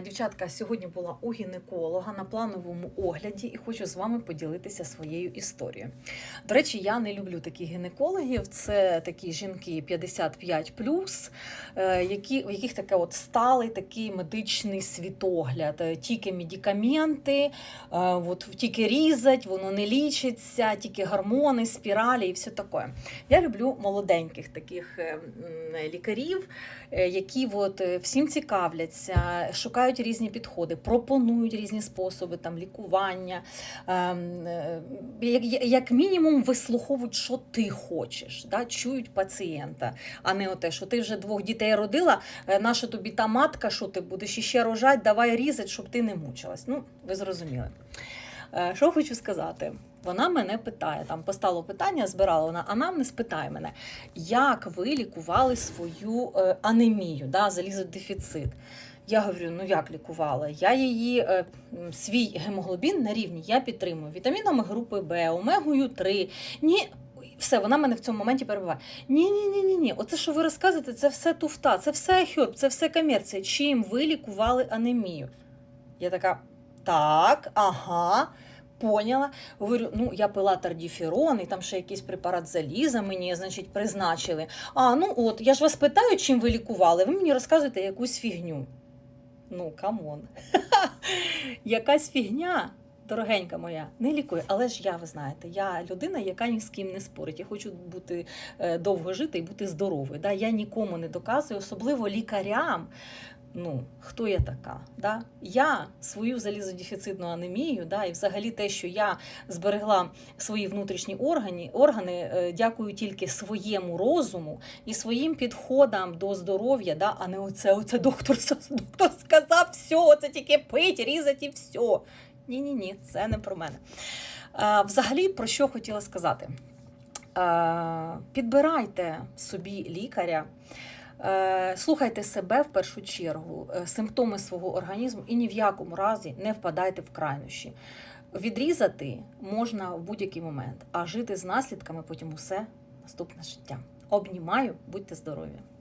Дівчатка, сьогодні була у гінеколога на плановому огляді і хочу з вами поділитися своєю історією. До речі, я не люблю таких гінекологів. Це такі жінки 55 е, які, в яких таке от сталий такий медичний світогляд. Е, Тільки медикаменти, е, от, тільки різать, воно не лічиться, тільки гормони, спіралі і все таке. Я люблю молоденьких таких е, лікарів, які от всім цікавляться, шукають різні підходи, пропонують різні способи там лікування. ем, е, Як, мінімум, вислуховують, що ти хочеш, да? чують пацієнта, а не оте, що ти вже двох дітей родила, е, наша тобі та матка, що ти будеш іще рожати, давай різати, щоб ти не мучилась. Ну, ви зрозуміли. Е, Що хочу сказати? Вона мене питає, там постало питання, збирала вона, а нам не спитає мене, як ви лікували свою анемію, да, залізодефіцит. Я говорю, ну як лікувала? Я її, е, свій гемоглобін на рівні я підтримую вітамінами групи Б, омегою 3. Ні, все, вона мене в цьому моменті перебуває. Ні, ні, ні, ні, ні. Оце, що ви розказуєте, це все туфта, це все хьоп, це все комерція. Чим ви лікували анемію? Я така, так, ага. Поняла. Говорю, ну я пила тардіферон, і там ще якийсь препарат заліза мені, значить, призначили. А, ну от, я ж вас питаю, чим ви лікували, ви мені розказуєте якусь фігню. Ну, камон. Якась фігня, дорогенька моя, не лікує. Але ж я, ви знаєте, я людина, яка ні з ким не спорить. Я хочу бути е, довго жити і бути здоровою. Да? Я нікому не доказую, особливо лікарям. Ну, хто я така? Да? Я свою залізодефіцитну анемію, да, і взагалі те, що я зберегла свої внутрішні органи, органи е, дякую тільки своєму розуму і своїм підходам до здоров'я, да, а не оце, оце доктор, доктор сказав, все, це тільки пить, різати і все. Ні-ні ні, це не про мене. А, взагалі, про що хотіла сказати? Підбирайте собі лікаря. Е, Слухайте себе в першу чергу, е, симптоми свого організму і ні в якому разі не впадайте в крайнощі. Відрізати можна в будь-який момент, а жити з наслідками потім усе наступне життя. Обнімаю, будьте здорові!